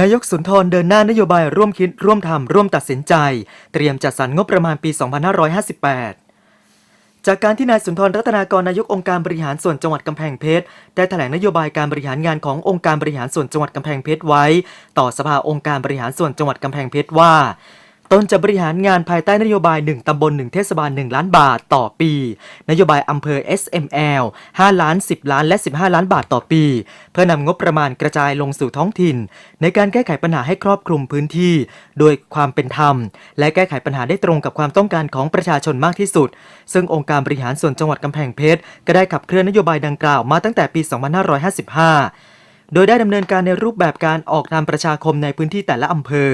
นายกสุนทรเดินหน้านโยบายร่วมคิดร่วมทำร่วมตัดสินใจ เตรียมจัดสรรงบประมาณปี 2558 จากการที่นายสุนทรรัตนากรนายกองค์การบริหารส่วนจังหวัดกำแพงเพชรได้แถลงนโยบายการบริหารงานขององค์การบริหารส่วนจังหวัดกำแพงเพชรไว้ ต่อสภาองค์การบริหารส่วนจังหวัดกำแพงเพชรว่า ตนจะบริหารงานภายใต้นโยบาย 1 ตำบล 1 เทศบาล 1 ล้านบาทต่อปี นโยบายอำเภอ SML 5 ล้าน 10 ล้าน และ 15 ล้านบาทต่อปี เพื่อนำงบประมาณกระจายลงสู่ท้องถิ่น ในการแก้ไขปัญหาให้ครอบคลุมพื้นที่ โดยความเป็นธรรม และแก้ไขปัญหาได้ตรงกับความต้องการของประชาชนมากที่สุด ซึ่งองค์การบริหารส่วนจังหวัดกำแพงเพชรก็ได้ขับเคลื่อนนโยบายดังกล่าวมาตั้งแต่ปี 2555 โดยได้ดำเนินการในรูปแบบการออกนามประชาคมในพื้นที่แต่ละอำเภอ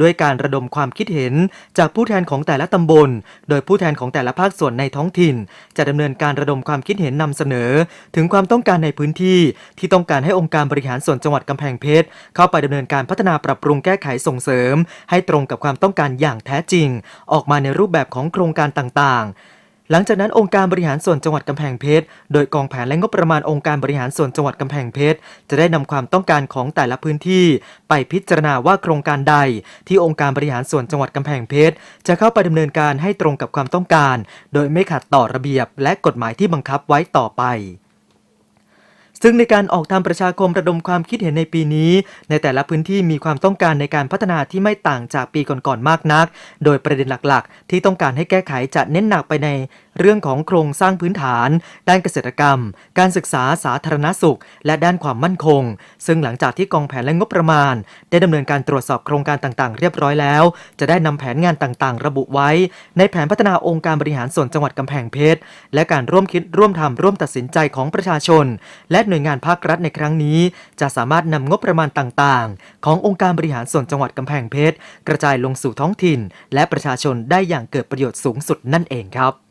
ด้วยการระดมความคิดเห็นจากผู้แทนของแต่ละตำบล โดยผู้แทนของแต่ละภาคส่วนในท้องถิ่น จะดำเนินการระดมความคิดเห็นนำเสนอ ถึงความต้องการในพื้นที่ ที่ต้องการให้องค์การบริหารส่วนจังหวัดกำแพงเพชรเข้าไปดำเนินการพัฒนาปรับปรุงแก้ไขส่งเสริม ให้ตรงกับความต้องการอย่างแท้จริง ออกมาในรูปแบบของโครงการต่างๆ หลังจากนั้นองค์การบริหารส่วนจังหวัดกำแพงเพชร โดยกองแผนและงบประมาณองค์การบริหารส่วนจังหวัดกำแพงเพชร จะได้นำความต้องการของแต่ละพื้นที่ ไปพิจารณาว่าโครงการใด ที่องค์การบริหารส่วนจังหวัดกำแพงเพชร จะเข้าไปดำเนินการให้ตรงกับความต้องการ โดยไม่ขัดต่อระเบียบและกฎหมายที่บังคับไว้ต่อไป ซึ่งในการออกทำประชาคมระดมความคิดเห็นในปีนี้ ในแต่ละพื้นที่มีความต้องการในการพัฒนาที่ไม่ต่างจากปีก่อนๆมากนัก โดยประเด็นหลักๆ ที่ต้องการให้แก้ไขจะเน้นหนักไปในเรื่องของโครงสร้างพื้นฐาน ด้านเกษตรกรรม การศึกษาสาธารณสุข และด้านความมั่นคง ซึ่งหลังจากที่กองแผนและงบประมาณ ได้ดำเนินการตรวจสอบโครงการต่างๆ เรียบร้อยแล้ว จะได้นำแผนงานต่างๆ ระบุไว้ ในแผนพัฒนาองค์การบริหารส่วนจังหวัดกำแพงเพชร และการร่วมคิดร่วมทำร่วมตัดสินใจของประชาชน และหน่วยงานภาครัฐในครั้งนี้ จะสามารถนำงบประมาณต่างๆ ขององค์การบริหารส่วนจังหวัดกำแพงเพชร กระจายลงสู่ท้องถิ่น และประชาชนได้อย่างเกิดประโยชน์สูงสุดนั่นเองครับ